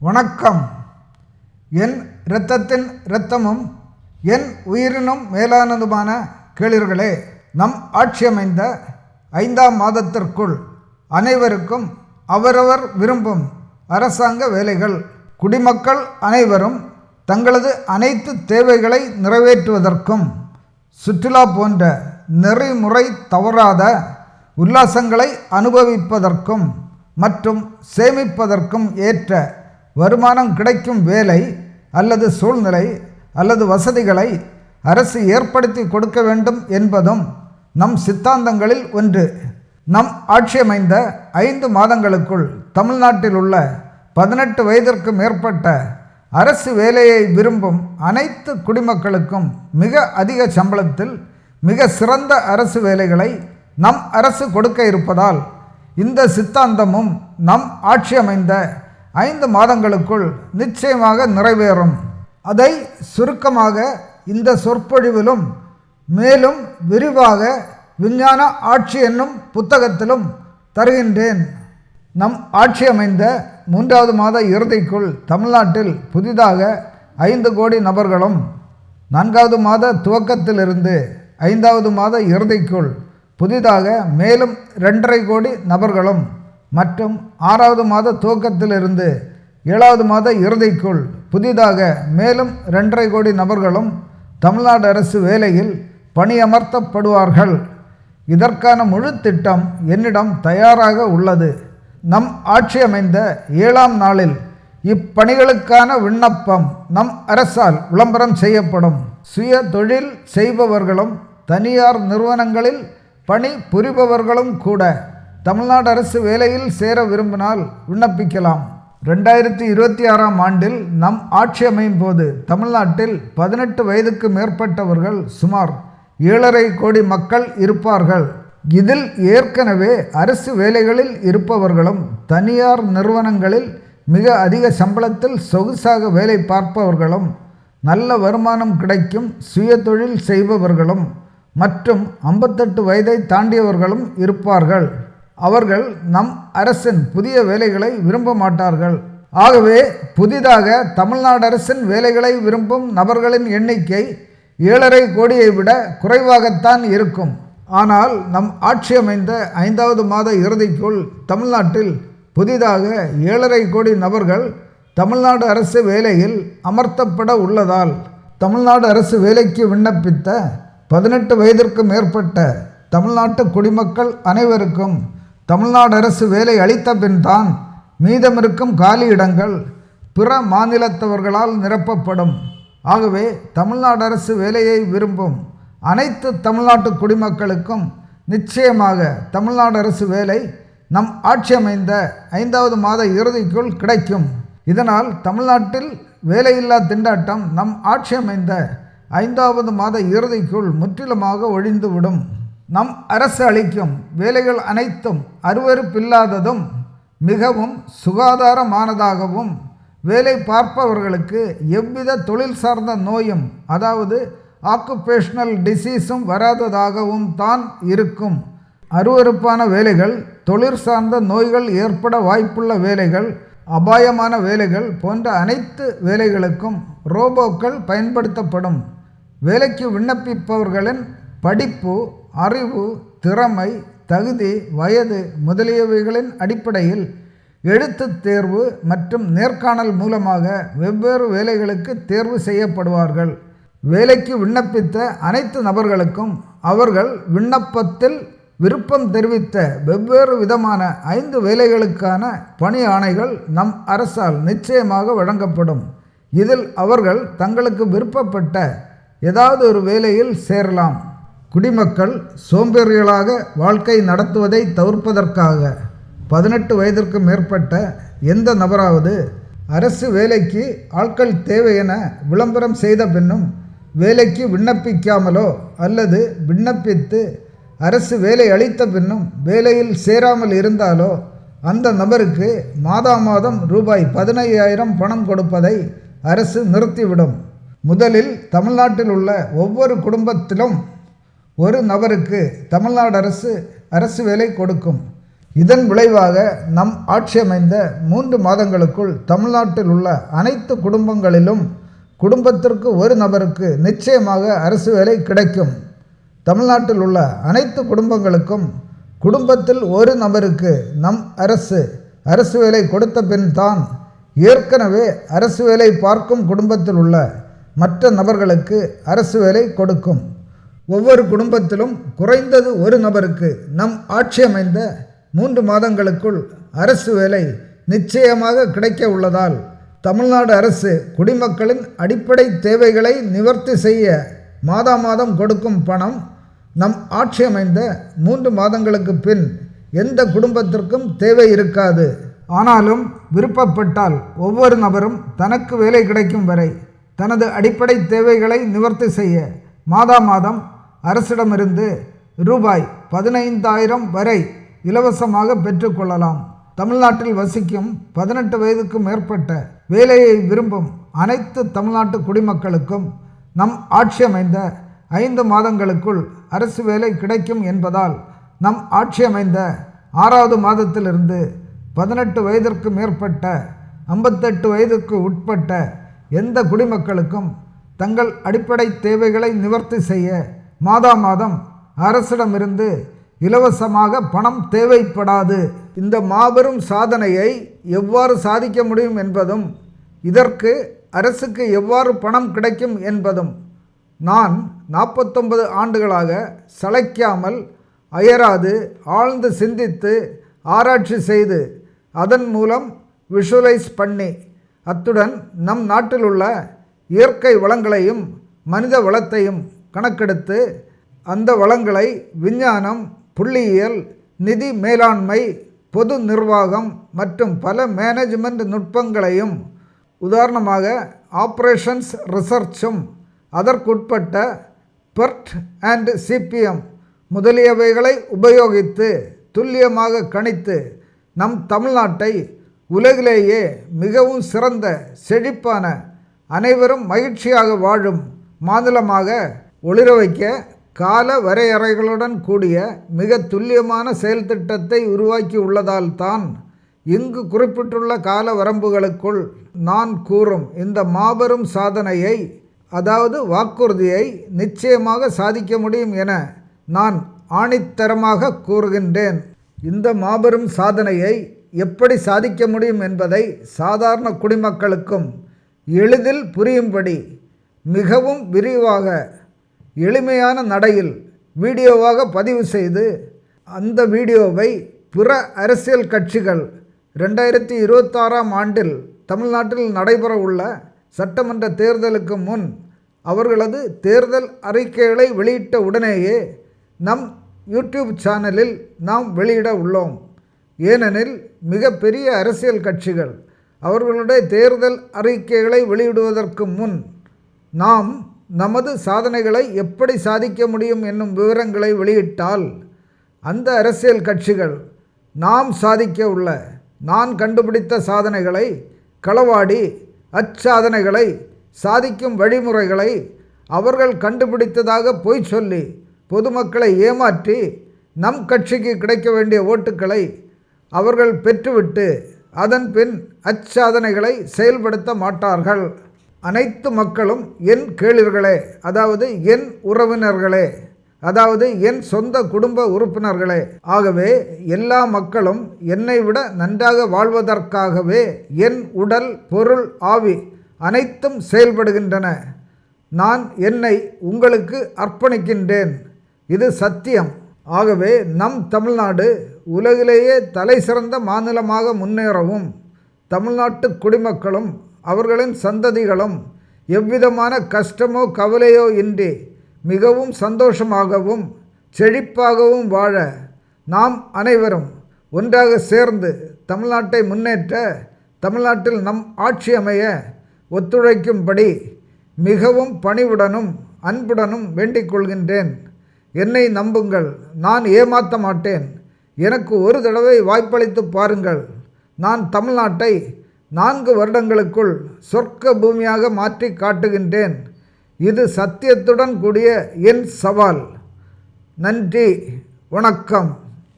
வணக்கம். என் இரத்தத்தின் இரத்தமும் என் உயிரினும் மேலானதுமான கேளிர்களே நம் ஆட்சியமைந்த ஐந்தாம் மாதத்திற்குள் அனைவருக்கும் அவரவர் விரும்பும் அரசாங்க வேலைகள். குடிமக்கள் அனைவரும் தங்களது அனைத்து தேவைகளை நிறைவேற்றுவதற்கும் சுற்றுலா போன்ற நெறிமுறை தவறாத உல்லாசங்களை அனுபவிப்பதற்கும் மற்றும் சேமிப்பதற்கும் ஏற்ற வருமானம் கிடைக்கும் வேலை அல்லது சூழ்நிலை அல்லது வசதிகளை அரசு ஏற்படுத்தி கொடுக்க வேண்டும் என்பதும் நம் சித்தாந்தங்களில் ஒன்று. நம் ஆட்சியமைந்த ஐந்து மாதங்களுக்குள் தமிழ்நாட்டில் உள்ள பதினெட்டு வயதிற்கு மேற்பட்ட அரசு வேலையை விரும்பும் அனைத்து குடிமக்களுக்கும் மிக அதிக சம்பளத்தில் மிக சிறந்த அரசு வேலைகளை நம் அரசு கொடுக்க இருப்பதால் இந்த சித்தாந்தமும் நம் ஆட்சி அமைந்த ஐந்து மாதங்களுக்குள் நிச்சயமாக நிறைவேறும். அதை சுருக்கமாக இந்த சொற்பொழிவிலும் மேலும் விரிவாக விஞ்ஞான ஆட்சி என்னும் புத்தகத்திலும் தருகின்றேன். நம் ஆட்சி அமைந்த மூன்றாவது மாத இறுதிக்குள் தமிழ்நாட்டில் புதிதாக ஐந்து கோடி நபர்களும் நான்காவது மாத துவக்கத்திலிருந்து ஐந்தாவது மாத இறுதிக்குள் புதிதாக மேலும் ரெண்டரை கோடி நபர்களும் மற்றும் ஆறாவது மாத துவக்கத்திலிருந்து ஏழாவது மாத இறுதிக்குள் புதிதாக மேலும் ரெண்டரை கோடி நபர்களும் தமிழ்நாடு அரசு வேலையில் பணியமர்த்தப்படுவார்கள். இதற்கான முழு திட்டம் என்னிடம் தயாராக உள்ளது. நம் ஆட்சி அமைந்த ஏழாம் நாளில் இப்பணிகளுக்கான விண்ணப்பம் நம் அரசால் விளம்பரம் செய்யப்படும். சுய தொழில் செய்பவர்களும் தனியார் நிறுவனங்களில் பணி புரிபவர்களும் கூட தமிழ்நாடு அரசு வேலையில் சேர விரும்பினால் விண்ணப்பிக்கலாம். ரெண்டாயிரத்தி இருபத்தி ஆறாம் ஆண்டில் நம் ஆட்சி அமையும் போது தமிழ்நாட்டில் பதினெட்டு வயதுக்கு மேற்பட்டவர்கள் சுமார் ஏழரை கோடி மக்கள் இருப்பார்கள். இதில் ஏற்கனவே அரசு வேலைகளில் இருப்பவர்களும் தனியார் நிறுவனங்களில் மிக அதிக சம்பளத்தில் சொகுசாக வேலை பார்ப்பவர்களும் நல்ல வருமானம் கிடைக்கும் சுய தொழில் செய்பவர்களும் மற்றும் ஐம்பத்தெட்டு வயதை தாண்டியவர்களும் இருப்பார்கள். அவர்கள் நம் அரசின் புதிய வேலைகளை விரும்ப மாட்டார்கள். ஆகவே புதிதாக தமிழ்நாடு அரசின் வேலைகளை விரும்பும் நபர்களின் எண்ணிக்கை ஏழரை கோடியை விட குறைவாகத்தான் இருக்கும். ஆனால் நம் ஆட்சி அமைந்த ஐந்தாவது மாத இறுதிக்குள் தமிழ்நாட்டில் புதிதாக ஏழரை கோடி நபர்கள் தமிழ்நாடு அரசு வேலையில் அமர்த்தப்பட உள்ளதால் தமிழ்நாடு அரசு வேலைக்கு விண்ணப்பித்த பதினெட்டு வயதிற்கு மேற்பட்ட தமிழ்நாட்டு குடிமக்கள் அனைவருக்கும் தமிழ்நாடு அரசு வேலை அளித்த பின்தான் மீதமிருக்கும் காலி இடங்கள் பிற மாநிலத்தவர்களால் நிரப்பப்படும். ஆகவே தமிழ்நாடு அரசு வேலையை விரும்பும் அனைத்து தமிழ்நாட்டு குடிமக்களுக்கும் நிச்சயமாக தமிழ்நாடு அரசு வேலை நம் ஆட்சி அமைந்த ஐந்தாவது மாத இறுதிக்குள் கிடைக்கும். இதனால் தமிழ்நாட்டில் வேலையில்லா திண்டாட்டம் நம் ஆட்சி அமைந்த ஐந்தாவது மாத இறுதிக்குள் முற்றிலுமாக ஒழிந்துவிடும். நம் அரசு அளிக்கும் வேலைகள் அனைத்தும் அருவறுப்பில்லாததும் மிகவும் சுகாதாரமானதாகவும் வேலை பார்ப்பவர்களுக்கு எவ்வித தொழில் சார்ந்த நோயும் அதாவது ஆக்குபேஷனல் டிசீஸும் வராததாகவும் தான் இருக்கும். அருவறுப்பான வேலைகள் தொழிற் சார்ந்த நோய்கள் ஏற்பட வாய்ப்புள்ள வேலைகள் அபாயமான வேலைகள் போன்ற அனைத்து வேலைகளுக்கும் ரோபோக்கள் பயன்படுத்தப்படும். வேலைக்கு விண்ணப்பிப்பவர்களின் படிப்பு அறிவு திறமை தகுதி வயது முதலியவைகளின் அடிப்படையில் எழுத்துத் தேர்வு மற்றும் நேர்காணல் மூலமாக வெவ்வேறு வேலைகளுக்கு தேர்வு செய்யப்படுவார்கள். வேலைக்கு விண்ணப்பித்த அனைத்து நபர்களுக்கும் அவர்கள் விண்ணப்பத்தில் விருப்பம் தெரிவித்த வெவ்வேறு விதமான ஐந்து வேலைகளுக்கான பணி ஆணைகள் நம் அரசால் நிச்சயமாக வழங்கப்படும். இதில் அவர்கள் தங்களுக்கு விருப்பப்பட்ட ஏதாவது ஒரு வேலையில் சேரலாம். குடிமக்கள் சோம்பேறிகளாக வாழ்க்கை நடத்துவதை தவிர்ப்பதற்காக பதினெட்டு வயதிற்கு மேற்பட்ட எந்த நபராவது அரசு வேலைக்கு ஆட்கள் தேவை என விளம்பரம் செய்த பின்னும் வேலைக்கு விண்ணப்பிக்காமலோ அல்லது விண்ணப்பித்து அரசு வேலை அளித்த பின்னும் வேலையில் சேராமல் இருந்தாலோ அந்த நபருக்கு மாதா மாதம் ரூபாய் பதினையாயிரம் பணம் கொடுப்பதை அரசு நிறுத்திவிடும். முதலில் தமிழ்நாட்டில் உள்ள ஒவ்வொரு குடும்பத்திலும் ஒரு நபருக்கு தமிழ்நாடு அரசு அரசு வேலை கொடுக்கும். இதன் விளைவாக நம் ஆட்சி அமைந்த மூன்று மாதங்களுக்குள் தமிழ்நாட்டில் உள்ள அனைத்து குடும்பங்களிலும் குடும்பத்திற்கு ஒரு நபருக்கு நிச்சயமாக அரசு வேலை கிடைக்கும். தமிழ்நாட்டில் உள்ள அனைத்து குடும்பங்களுக்கும் குடும்பத்தில் ஒரு நபருக்கு நம் அரசு அரசு வேலை கொடுத்த பின் தான் ஏற்கனவே அரசு வேலை பார்க்கும் குடும்பத்தில் உள்ள மற்ற நபர்களுக்கு அரசு வேலை கொடுக்கும். ஒவ்வொரு குடும்பத்திலும் குறைந்தது ஒரு நபருக்கு நம் ஆட்சி அமைந்த மூன்று மாதங்களுக்குள் அரசு வேலை நிச்சயமாக கிடைக்க உள்ளதால் தமிழ்நாடு அரசு குடிமக்களின் அடிப்படை தேவைகளை நிவர்த்தி செய்ய மாதா மாதம் கொடுக்கும் பணம் நம் ஆட்சி அமைந்த மூன்று மாதங்களுக்கு பின் எந்த குடும்பத்திற்கும் தேவை இருக்காது. ஆனாலும் விருப்பப்பட்டால் ஒவ்வொரு நபரும் தனக்கு வேலை கிடைக்கும் வரை தனது அடிப்படை தேவைகளை நிவர்த்தி செய்ய மாதா மாதம் அரசிடமிருந்து ரூபாய் பதினைந்தாயிரம் வரை இலவசமாக பெற்றுக்கொள்ளலாம். தமிழ்நாட்டில் வசிக்கும் பதினெட்டு வயதுக்கு மேற்பட்ட வேலையை விரும்பும் அனைத்து தமிழ்நாட்டு குடிமக்களுக்கும் நம் ஆட்சி அமைந்த ஐந்து மாதங்களுக்குள் அரசு வேலை கிடைக்கும் என்பதால் நம் ஆட்சி அமைந்த ஆறாவது மாதத்திலிருந்து பதினெட்டு வயதிற்கு மேற்பட்ட ஐம்பத்தெட்டு வயதுக்கு உட்பட்ட எந்த குடிமக்களுக்கும் தங்கள் அடிப்படை தேவைகளை நிவர்த்தி செய்ய மாதா மாதம் அரசிடமிருந்து இலவசமாக பணம் தேவைப்படாது. இந்த மாபெரும் சாதனையை எவ்வாறு சாதிக்க முடியும் என்பதும் இதற்கு அரசுக்கு எவ்வாறு பணம் கிடைக்கும் என்பதும் நான் நாற்பத்தொன்பது ஆண்டுகளாக சளைக்காமல் அயராது ஆழ்ந்து சிந்தித்து ஆராய்ச்சி செய்து அதன் மூலம் விஷுவலைஸ் பண்ணி அத்துடன் நம் நாட்டில் உள்ள இயற்கை வளங்களையும் மனித வளத்தையும் கணக்கெடுத்து அந்த வளங்களை விஞ்ஞானம் புள்ளியியல் நிதி மேலாண்மை பொது நிர்வாகம் மற்றும் பல மேனேஜ்மெண்ட் நுட்பங்களையும் உதாரணமாக ஆப்ரேஷன்ஸ் ரிசர்ச்சும் அதற்குட்பட்ட பெர்ட் அண்ட் சிபிஎம் முதலியவைகளை உபயோகித்து துல்லியமாக கணித்து நம் தமிழ்நாட்டை உலகிலேயே மிகவும் சிறந்த செழிப்பான அனைவரும் மகிழ்ச்சியாக வாழும் மாநிலமாக ஒளிர வைக்க கால வரையறைகளுடன் கூடிய மிக துல்லியமான செயல் திட்டத்தை உருவாக்கி உள்ளதால் தான் இங்கு குறிப்பிட்டுள்ள கால வரம்புகளுக்குள் நான் கூறும் இந்த மாபெரும் சாதனையை அதாவது வாக்குறுதியை நிச்சயமாக சாதிக்க முடியும் என நான் ஆணித்தரமாக கூறுகின்றேன். இந்த மாபெரும் சாதனையை எப்படி சாதிக்க முடியும் என்பதை சாதாரண குடிமக்களுக்கும் எளிதில் புரியும்படி மிகவும் விரிவாக எளிமையான நடையில் வீடியோவாக பதிவு செய்து அந்த வீடியோவை பிற அரசியல் கட்சிகள் ரெண்டாயிரத்தி இருபத்தாறாம் ஆண்டில் தமிழ்நாட்டில் நடைபெற உள்ள சட்டமன்ற தேர்தலுக்கு முன் அவர்களது தேர்தல் அறிக்கைகளை வெளியிட்ட உடனேயே நம் யூடியூப் சேனலில் நாம் வெளியிட உள்ளோம். ஏனெனில் மிகப்பெரிய அரசியல் கட்சிகள் அவர்களுடைய தேர்தல் அறிக்கைகளை வெளியிடுவதற்கு முன் நாம் நமது சாதனைகளை எப்படி சாதிக்க முடியும் என்னும் விவரங்களை வெளியிட்டால் அந்த அரசியல் கட்சிகள் நாம் சாதிக்க உள்ள நான் கண்டுபிடித்த சாதனைகளை களவாடி அச்சாதனைகளை சாதிக்கும் வழிமுறைகளை அவர்கள் கண்டுபிடித்ததாக பொய் சொல்லி பொதுமக்களை ஏமாற்றி நம் கட்சிக்கு கிடைக்க வேண்டிய ஓட்டுக்களை அவர்கள் பெற்றுவிட்டு அதன் பின் அச்சாதனைகளை செயல்படுத்த மாட்டார்கள். அனைத்து மக்களும் என் கேளிர்களே அதாவது என் உறவினர்களே அதாவது என் சொந்த குடும்ப உறுப்பினர்களே. ஆகவே எல்லா மக்களும் என்னை விட நன்றாக வாழ்வதற்காகவே என் உடல் பொருள் ஆவி அனைத்தும் செயல்படுகின்றன. நான் என்னை உங்களுக்கு அர்ப்பணிக்கின்றேன். இது சத்தியம். ஆகவே நம் தமிழ்நாடு உலகிலேயே தலை சிறந்த மாநிலமாக முன்னேறவும் தமிழ்நாட்டு குடிமக்களும் அவர்களின் சந்ததிகளும் எவ்விதமான கஷ்டமோ கவலையோ இன்றி மிகவும் சந்தோஷமாகவும் செழிப்பாகவும் வாழ நாம் அனைவரும் ஒன்றாக சேர்ந்து தமிழ்நாட்டை முன்னேற்ற தமிழ்நாட்டில் நம் ஆட்சி அமைய ஒத்துழைக்கும்படி மிகவும் பணிவுடனும் அன்புடனும் வேண்டிக் கொள்கின்றேன். என்னை நம்புங்கள். நான் ஏமாற்ற மாட்டேன். எனக்கு ஒரு தடவை வாய்ப்பளித்து பாருங்கள். நான் தமிழ்நாட்டை நான்கு வருடங்களுக்குள் சொர்க்க பூமியாக மாற்றி காட்டுகின்றேன். இது சத்தியத்துடன் கூடிய என் சவால். நன்றி வணக்கம்.